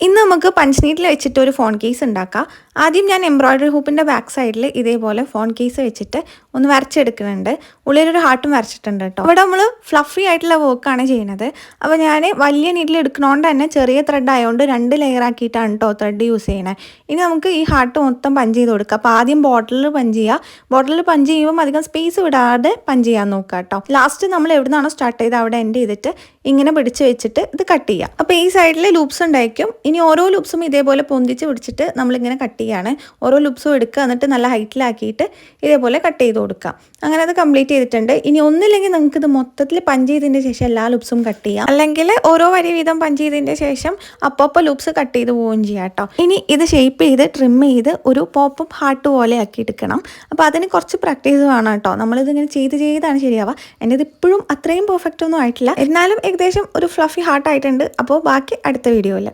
ഇന്ന് നമുക്ക് പഞ്ച് വെച്ചിട്ട് ഒരു ഫോൺ കേസ് ഉണ്ടാക്കാം. ആദ്യം ഞാൻ എംബ്രോയ്ഡറി ഹൂപ്പിന്റെ ബാക്ക് സൈഡിൽ ഇതേപോലെ ഫോൺ കേസ് വെച്ചിട്ട് ഒന്ന് വരച്ചെടുക്കുന്നുണ്ട്. ഉള്ളിലൊരു ഹാർട്ടും വരച്ചിട്ടുണ്ട് കേട്ടോ. ഇവിടെ നമ്മൾ ഫ്ലഫി ആയിട്ടുള്ള വർക്കാണ് ചെയ്യുന്നത്. അപ്പോൾ ഞാൻ വലിയ നീഡിൽ എടുക്കണോണ്ട് തന്നെ ചെറിയ ത്രെഡ് ആയതുകൊണ്ട് രണ്ട് ലെയർ ആക്കിയിട്ടാണ് കേട്ടോ ത്രെഡ് യൂസ് ചെയ്യണത് ഇനി നമുക്ക് ഈ ഹാർട്ട് മൊത്തം പഞ്ച് ചെയ്ത് കൊടുക്കാം. അപ്പോൾ ആദ്യം ബോട്ടിലിൽ പഞ്ച് ചെയ്യുക ബോട്ടിലിൽ പഞ്ച് ചെയ്യുമ്പോൾ അധികം സ്പേസ് വിടാതെ പഞ്ച് ചെയ്യാൻ നോക്കുക കേട്ടോ ലാസ്റ്റ് നമ്മൾ എവിടുന്നാണോ സ്റ്റാർട്ട് ചെയ്ത് അവിടെ എൻഡ് ചെയ്തിട്ട് ഇങ്ങനെ പിടിച്ച് വെച്ചിട്ട് ഇത് കട്ട് ചെയ്യുക അപ്പോൾ ഈ സൈഡിൽ ലൂപ്സ് ഉണ്ടായിരിക്കും. ഇനി ഓരോ ലൂപ്സും ഇതേപോലെ പൊന്തിച്ച് പിടിച്ചിട്ട് നമ്മളിങ്ങനെ കട്ട് ചെയ്യുകയാണ് ഓരോ ലൂപ്സും എടുക്കുക എന്നിട്ട് നല്ല ഹൈറ്റിലാക്കിയിട്ട് ഇതേപോലെ കട്ട് ചെയ്ത് കൊടുക്കാം. അങ്ങനെ അത് കംപ്ലീറ്റ് ചെയ്തിട്ടുണ്ട്. ഇനി ഒന്നില്ലെങ്കിൽ നിങ്ങൾക്ക് ഇത് മൊത്തത്തിൽ പഞ്ച് ചെയ്തതിന്റെ ശേഷം എല്ലാ ലുപ്സും കട്ട് ചെയ്യാം. അല്ലെങ്കിൽ ഓരോ വരി വീതം പഞ്ച് ചെയ്തതിന്റെ ശേഷം അപ്പോൾ ലുപ്സ് കട്ട് ചെയ്ത് പോവുകയും ചെയ്യാം കേട്ടോ. ഇനി ഇത് ഷേപ്പ് ചെയ്ത് ട്രിം ചെയ്ത് ഒരു പോപ്പപ്പ് ഹാർട്ട് പോലെ ആക്കി എടുക്കണം. അപ്പോൾ അതിന് കുറച്ച് പ്രാക്ടീസ് വേണം കേട്ടോ. നമ്മളിതിങ്ങനെ ചെയ്ത് ചെയ്താണ് ശരിയാവുക. എന്റെ ഇത് ഇപ്പോഴും അത്രയും പെർഫെക്റ്റ് ഒന്നും ആയിട്ടില്ല. എന്നാലും ഏകദേശം ഒരു ഫ്ലഫി ഹാർട്ട് ആയിട്ടുണ്ട്. അപ്പോൾ ബാക്കി അടുത്ത വീഡിയോയിൽ